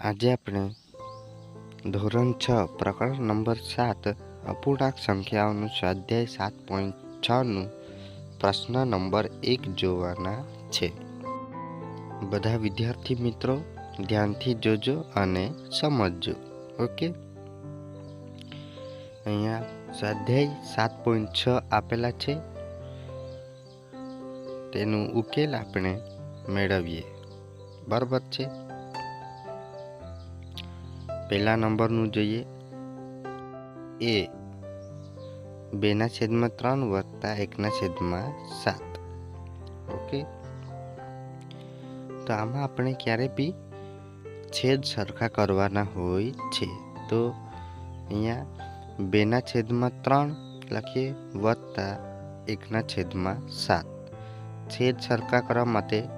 આજે આપણે ધોરણ છ, પ્રકરણ નંબર સાત, અપૂર્ણાંક સંખ્યાઓનું સ્વાધ્યાય સાત પોઈન્ટ છનું પ્રશ્ન નંબર એક જોવાના છે. બધા વિદ્યાર્થી મિત્રો, ધ્યાનથી જોજો અને સમજજો, ઓકે? અહીંયા સ્વાધ્યાય સાત પોઈન્ટ છ આપેલા છે. તેનું ઉકેલ આપણે મેળવીએ. બરાબર છે? પહેલા નંબરનું જોઈએ. એ બેના છેદમાં ત્રણ વત્તા એકના છેદમાં સાત. ઓકે? તો આમાં આપણે ક્યારે બી છેદ સરખા કરવાના હોય છે, તો અહીંયા બેના છેદમાં ત્રણ લખીએ, વત્તા એકના છેદમાં સાત. છેદ સરખા કરવા માટે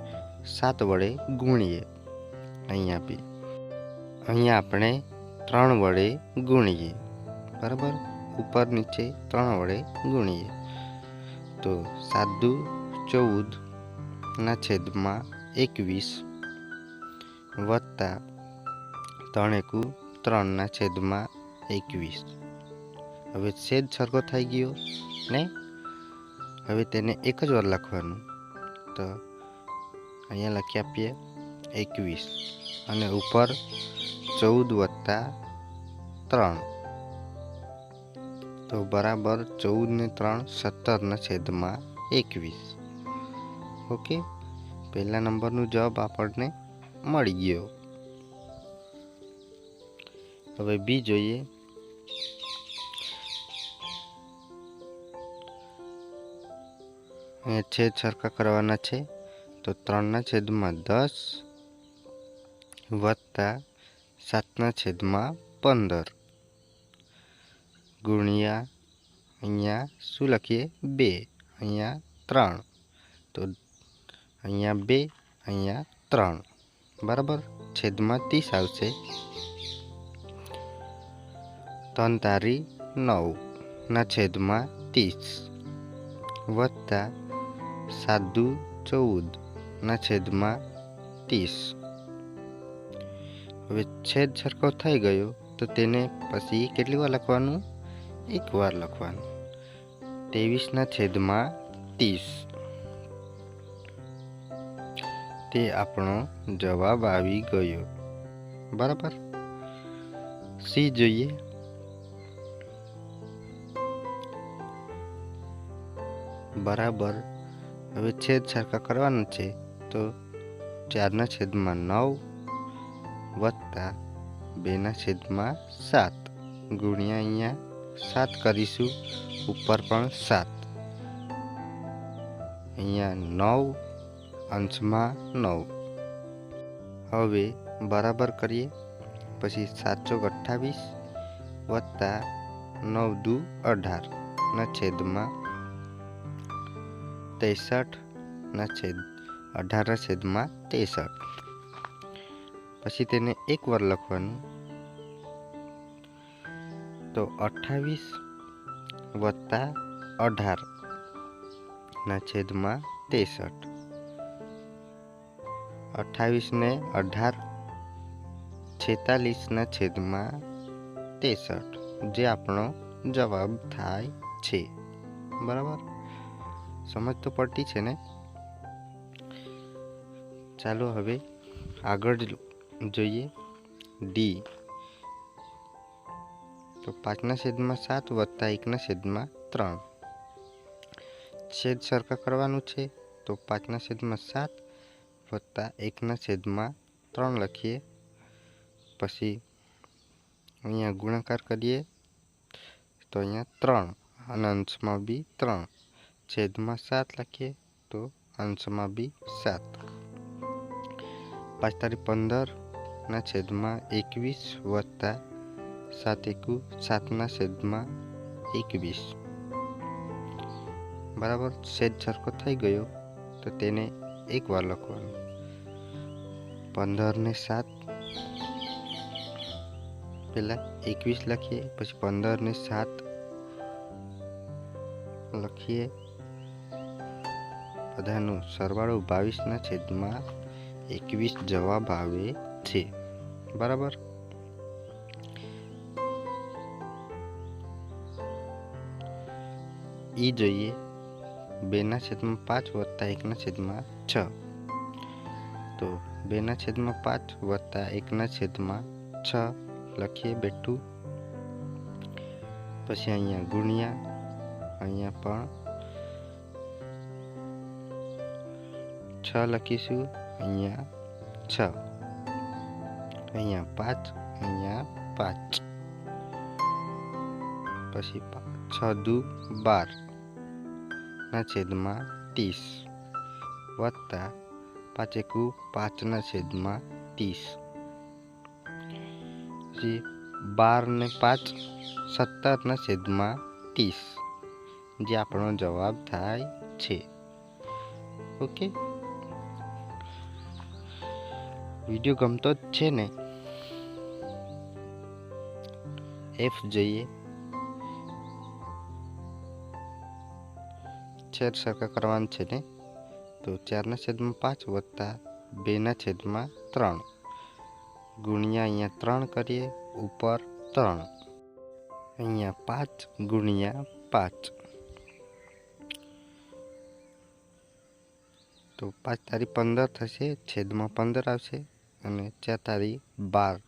સાત વડે ગુણીએ. અહીંયા બી. અહીંયા આપણે ત્રણ વડે ગુણીએ. બરાબર? ઉપર નીચે ત્રણ વડે ગુણીએ. તો સાત દુ ચૌદ છેદમાં એકવીસ, વત્તા ત્રણ એકુ ત્રણના છેદમાં એકવીસ. હવે છેદ સરખો થઈ ગયો, ને? હવે તેને એક જ વાર લખવાનું. તો અહીંયા લખી આપીએ એકવીસ. અને ઉપર ચૌદ વત્તા ત્રણ. તો બરાબર ચૌદ ને ત્રણ સત્તરના છેદમાં એકવીસ. ઓકે? પહેલા નંબરનો જવાબ આપણને મળી ગયો. હવે બી જોઈએ. છેદ સરખા કરવાના છે. તો ત્રણના છેદમાં દસ વત્તા સાતના છેદમાં પંદર. ગુણ્યા અહીંયા શું લખીએ? બે. અહીંયા ત્રણ. તો અહીંયા બે, અહીંયા ત્રણ. બરાબર? છેદમાં ત્રીસ આવશે. ત્રણ તારી નવ ના છેદમાં ત્રીસ. વત્તા સાદું ચૌદ ના છેદમાં ત્રીસ. હવે છેદ સરખો થઈ ગયો, તો તેને પછી કેટલી વાર લખવાનું? એક વાર લખવાનું. ત્રેવીસના છેદમાં ત્રીસ. તે આપણો જવાબ આવી ગયો. બરાબર? સી જોઈએ. બરાબર. હવે છેદ સરખા કરવાનું છે, તો ચારના છેદમાં નવ વત્તા બેના છેદમાં સાત ગુણ્યા અહીંયા સાત કરીશું, ઉપર પણ સાત. અહીંયા નવ, અંશમાં નવ. હવે બરાબર કરીએ. પછી સાત ચોક અઠ્ઠાવીસ વત્તા નવ દુ અઢાર ના છેદમાં ત્રેસઠ ના છેદ અઢારના છેદમાં ત્રેસઠ. પછી તેને એક વાર લખવાનું. તો અઠ્ઠાવીસ વત્તા અઢાર ના છેદમાં ત્રેસઠ. અઠ્ઠાવીસને અઢાર છેતાલીસના છેદમાં ત્રેસઠ. જે આપણો જવાબ થાય છે. બરાબર? સમજ તો પડતી છે ને? ચાલો હવે આગળ જોઈએ ડી તો પાંચના છેદમાં સાત વત્તા એકના છેદમાં ત્રણ છેદ સરખા કરવાનું છે તો પાંચના છેદમાં સાત વત્તા એકના છેદમાં ત્રણ લખીએ પછી અહીંયા ગુણાકાર કરીએ તો અહીંયા ત્રણ અને અંશમાં બી ત્રણ છેદમાં સાત લખીએ તો અંશમાં બી સાત પાંચ તારીખ પંદરના છેદમાં એકવીસ વત્તા સાત એકુ સાતના છેદમાં એકવીસ. બરાબર, છેદ સરખો થઈ ગયો, તો તેને એકવાર લખવાનું. પંદર ને સાત. પહેલાં એકવીસ લખીએ, પછી પંદર ને સાત લખીએ. બધાનું સરવાળો બાવીસના છેદમાં એકવીસ જવાબ આવે છે. બરાબર? ઈ જોઈએ. બેના છેદમાં પાંચ વત્તા એકના છેદમાં છ. તો બેના છેદમાં પાંચ વત્તા એકના છેદમાં છ લખીએ બેઠું. પછી અહીંયા ગુણ્યા, અહીંયા પણ છ લખીશું, અહીંયા છ. અહીંયા પાંચ અહીંયા પાંચ પછી છ દુ બાર ના છેદમાં ત્રીસ. વત્તા પાંચેકુ પાંચના છેદમાં ત્રીસ. પછી બાર ને પાંચ, સત્તરના છેદમાં ત્રીસ. જે આપણો જવાબ થાય છે. ઓકે? વીડિયો ગમતો જ છે ને? એફ જોઈએ. છેદ સરખા કરવાનું છે ને? તો ચારના છેદમાં પાંચ વત્તા બેના છેદમાં ત્રણ. ગુણ્યા અહીંયા ત્રણ કરીએ, ઉપર ત્રણ. અહીંયા પાંચ ગુણ્યા પાંચ. તો પાંચ તારીખ પંદર થશે, છેદમાં પંદર આવશે. અને ચાર તારી બાર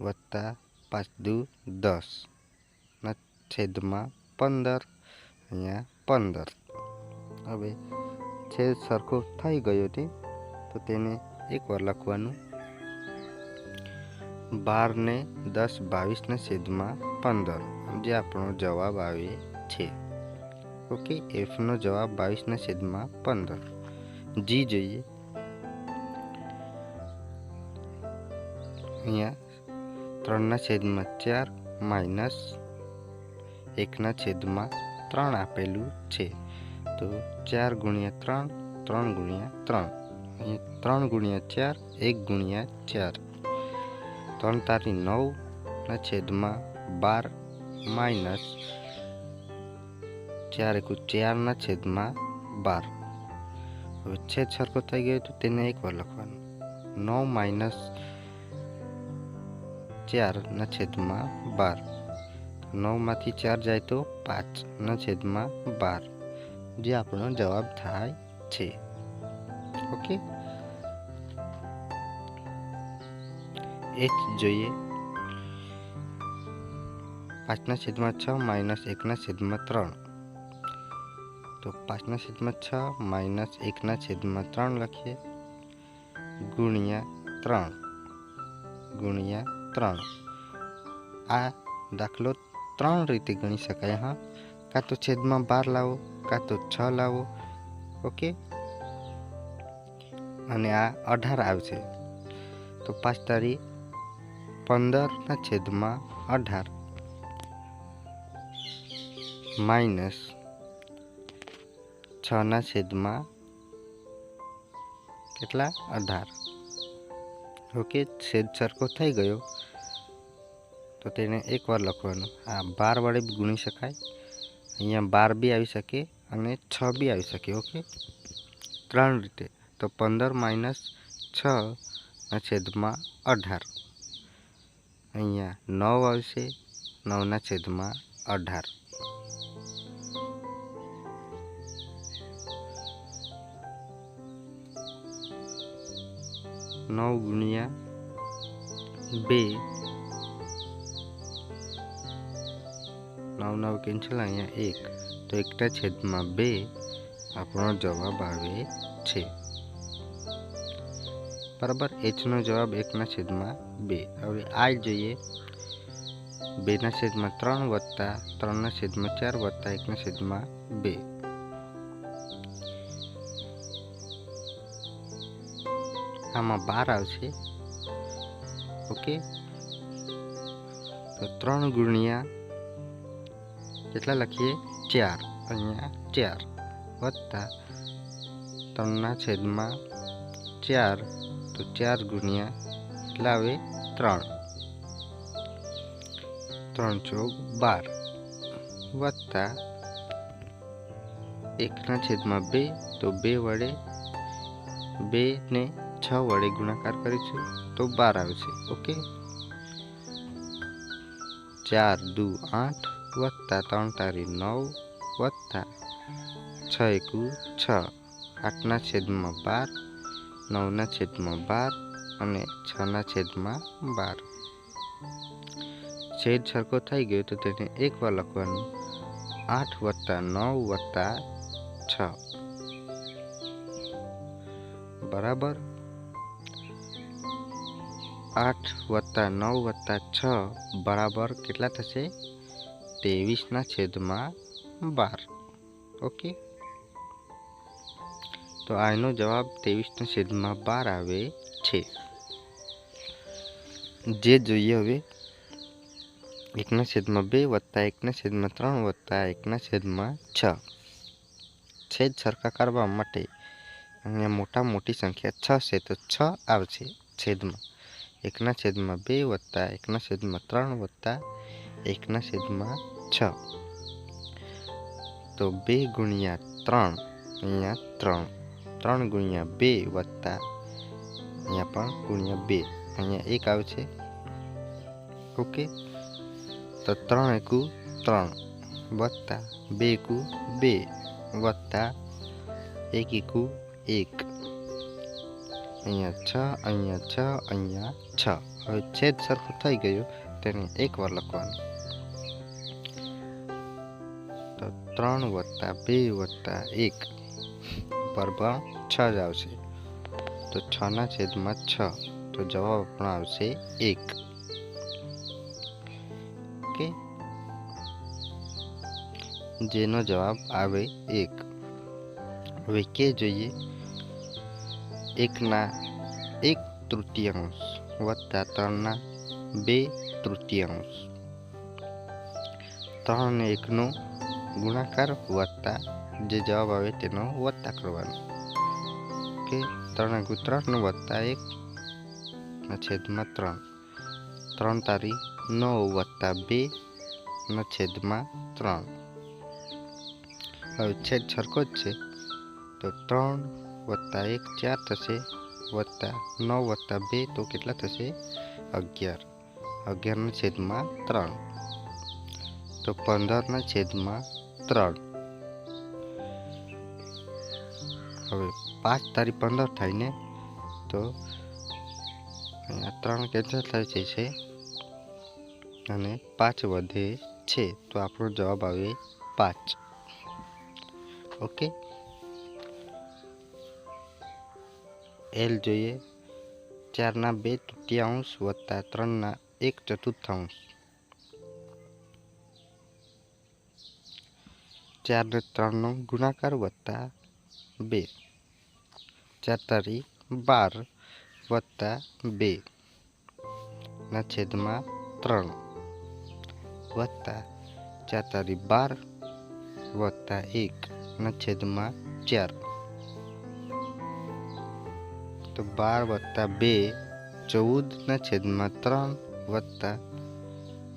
વત્તા પાંચ દુ દસ છેદમાં પંદર અહીંયા પંદર. હવે છેદ સરખો થઈ ગયો છે, તો તેને એકવાર લખવાનું. બારને દસ બાવીસના છેદમાં પંદર, જે આપણો જવાબ આવે છે. ઓકે એફનો જવાબ બાવીસના છેદમાં પંદર. જી જોઈએ. અહીંયા ત્રણના છેદમાં ચાર માઇનસ એકના છેદમાં ત્રણ આપેલું છે. તો ચાર ગુણ્યા ત્રણ ત્રણ ગુણ્યા ત્રણ. અહીંયા ત્રણ ગુણ્યા ચાર, એક ગુણ્યા ચાર. ત્રણ તારી નવના છેદમાં બાર માઇનસ ચાર એકુ ચારના છેદમાં બાર. હવે છેદ સરખો થઈ ગયો તો તેને એકવાર લખવાનું. નવ માઇનસ ચારના છેદમાં બાર. નવમાંથી ચાર જાય તો પાંચના છેદમાં બાર. જે આપણો જવાબ થાય છે. ઓકે? એચ જોઈએ. પાંચના છેદમાં છ માઇનસ એકના છેદમાં ત્રણ. તો પાંચના છેદમાં છ માઇનસ એકના છેદમાં ત્રણ લખીએ. ગુણ્યા ત્રણ. ગુણ્યા ત્રણ. આ દાખલો ત્રણ રીતે ગણી શકાય, હા? કાં તો છેદમાં બાર લાવો, કાં તો છ લાવો, ઓકે? અને આ અઢાર આવશે. તો પાંચ તારીખ પંદરના છેદમાં અઢાર. માઇનસ છના છેદમાં કેટલા? અઢાર. ઓકે, છેદ સરખો થઈ ગયો. તો તેને એકવાર લખવાનું. આ બાર વડે બી ગુણી શકાય. અહીંયા બાર બી આવી શકે અને છ બી આવી શકે, ઓકે? ત્રણ રીતે. તો પંદર માઇનસ છ ના છેદમાં અઢાર. અહીંયા નવ આવશે, નવના છેદમાં અઢાર. નવ ગુણ્યા બે નવ નવ કેન્સલ અહીંયા એક? તો એકના છેદમાં બે આપણો જવાબ આવે છે. બરાબર એચનો જવાબ એકના છેદમાં બે. હવે આ જોઈએ. બેના છેદમાં ત્રણ વત્તા, ત્રણના છેદમાં ચાર વત્તા, એકના છેદમાં બે. આમાં બાર આવશે. ઓકે? તો ત્રણ ગુણ્યા કેટલા લખીએ ચાર. અહીંયા ચાર. વત્તા ત્રણના છેદમાં ચાર. તો ચાર ગુણ્યા કેટલા આવે ત્રણ. ત્રણ ચોક બાર. વત્તા એકના છેદમાં બે. તો બે વડે બે ને છ વડે ગુણાકાર કરીશું તો બાર આવશે ઓકે? ચાર દુ આઠ. વત્તા ત્રણ તારી નવ વત્તા છ એકુ છ. આઠના છેદમાં બાર, નવના છેદમાં બાર અને છના છેદમાં બાર. છેદ સરખો થઈ ગયો તો તેને એકવાર લખવાનું. આઠ વત્તા નવ વત્તા છ. બરાબર? આઠ વત્તા નવ વત્તા છ બરાબર કેટલા થશે? ત્રેવીસના છેદમાં બાર. ઓકે? તો આનો જવાબ ત્રેવીસના છેદમાં બાર આવે છે. જે જોઈએ હવે, એકના છેદમાં બે વત્તા એકના છેદમાં ત્રણ વત્તા એકના છેદમાં છ. છેદ સરખા કરવા માટે અહીંયા મોટા મોટી સંખ્યા છ છે તો છ આવશે છેદમાં. એકના છેદમાં બે વત્તા એકના છેદમાં ત્રણ વત્તા એકના છેદમાં છ. તો બે ગુણ્યા ત્રણ, અહીંયા ત્રણ. ત્રણ ગુણ્યા બે વત્તા અહીંયા પણ ગુણ્યા બે. અહીંયા એક આવશે ઓકે. તો ત્રણ એકુ ત્રણ વત્તા બે એકુ બે વત્તા એક એકુ એક. અહીંયા છ અહીંયા છ અહીંયા છ. હવે છેદ સરખો થઈ ગયો, તેને એક વાર લખવાનું. ત્રણ વત્તા બે વત્તા એક. બરાબર છ જ આવશે. તો છના છેદમાં છ. તો જવાબ આપણો આવશે એક. ઓકે? જેનો જવાબ આવે એક. હવે કે જોઈએ? એકના એક તૃતીયાંશ વત્તા ત્રણના બે તૃતીયાંશ. ત્રણ અને એકનો ગુણાકાર વત્તા જે જવાબ આવે તેનો વત્તા કરવાનો. કે ત્રણ એકુ ત્રણ વત્તા એક છેદમાં ત્રણ. ત્રણ તારી નવ વત્તા બે છેદમાં ત્રણ. હવે છેદ સરખો જ છે. તો ત્રણ વત્તા એક, ચાર થશે. વત્તા નવ વત્તા બે, તો કેટલા થશે? અગિયાર. અગિયારના છેદમાં ત્રણ. તો પંદરના છેદમાં ત્રણ. હવે પાંચ તારીખ પંદર થાય ને, તો અહીંયા ત્રણ કેન્સલ થઈ જાય છે. અને પાંચ વધે છે, તો આપણો જવાબ આવે પાંચ. ઓકે એલ જોઈએ. ચારના બે તૃતીયાંશ વત્તા ત્રણના એક ચતુર્થાંશ. ચાર ને ત્રણનો ગુણાકાર વત્તા બે. ચાર તારી બાર વત્તા બે. ના છેદમાં ત્રણ. વત્તા ચાર તારી બાર વત્તા એક. ના છેદમાં ચાર. તો બાર વત્તા બે ચૌદના છેદમાં ત્રણ વત્તા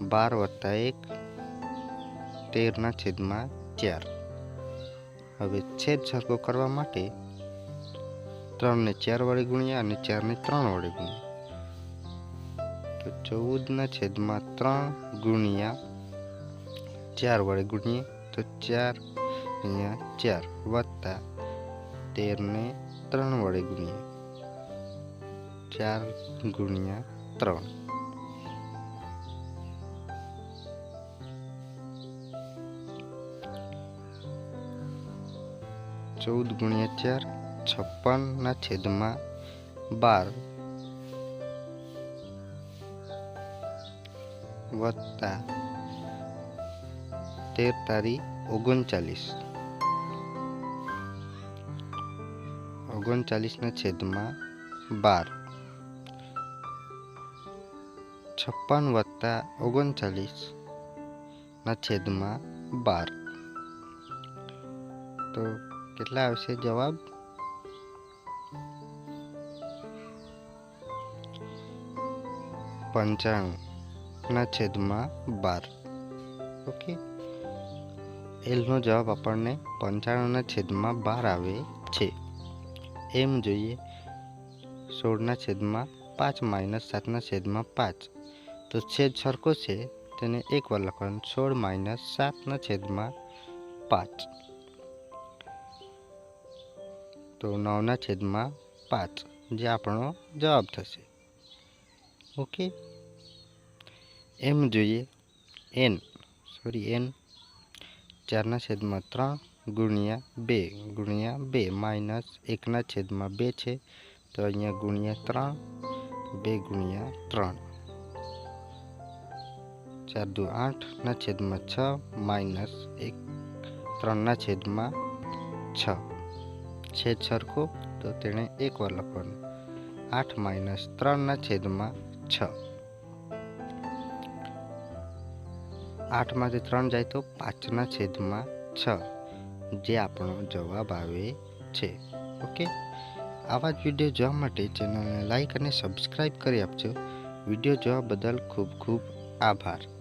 બાર વત્તા એક. તેરના છેદમાં ચાર. હવે છેદ સરખો કરવા માટે ત્રણને ચાર વડે ગુણ્યા અને ચારને ત્રણ વડે ગુણ્યા. તો ચૌદના છેદમાં ત્રણ ગુણ્યા ચાર વડે ગુણીએ તો ચાર અહીંયા ચાર વત્તા તેરને ત્રણ વડે ગુણીએ ચાર ગુણ્યા ત્રણ. ચૌદ ગુણ્યા ચાર છપ્પનના છેદમાં બાર. વત્તા તેર તારી ઓગણચાલીસ. ઓગણચાલીસના છેદમાં બાર. છપ્પન વત્તા ઓગણચાલીસના છેદમાં બાર. તો કેટલા આવશે જવાબ? પંચાણું ના છેદમાં બાર. ઓકે એલનો જવાબ આપણને પંચાણુંના છેદમાં બાર આવે છે. એમ જોઈએ. સોળના છેદમાં પાંચ, માઇનસ સાતના છેદમાં પાંચ. તો છેદ સરખો છે. તેને એક વાર લખવાનું. સોળ, માઇનસ સાતના છેદમાં પાંચ. તો નવના છેદમાં પાંચ, જે આપણો જવાબ થશે. ઓકે એમ જોઈએ એન સોરી એન ચારના છેદમાં ત્રણ ગુણ્યા બે ગુણ્યા બે માઇનસ એકના છેદમાં બે છે, તો અહીંયા ગુણ્યા ત્રણ, બે ગુણ્યા ત્રણ. ચાર દુ આઠના છેદમાં છ માઇનસ એક, ત્રણના છેદમાં છ. છેદ સરખો તો તેણે એક વાર લખવાનું. આઠ માઇનસ ત્રણના છેદમાં છ. આઠમાંથી ત્રણ જાય તો પાંચના છેદમાં છ. જે આપણો જવાબ આવે છે. ઓકે? આવા જ વીડિયો જોવા માટે ચેનલને લાઈક અને સબસ્ક્રાઈબ કરી આપજો. વીડિયો જોવા બદલ ખૂબ ખૂબ આભાર.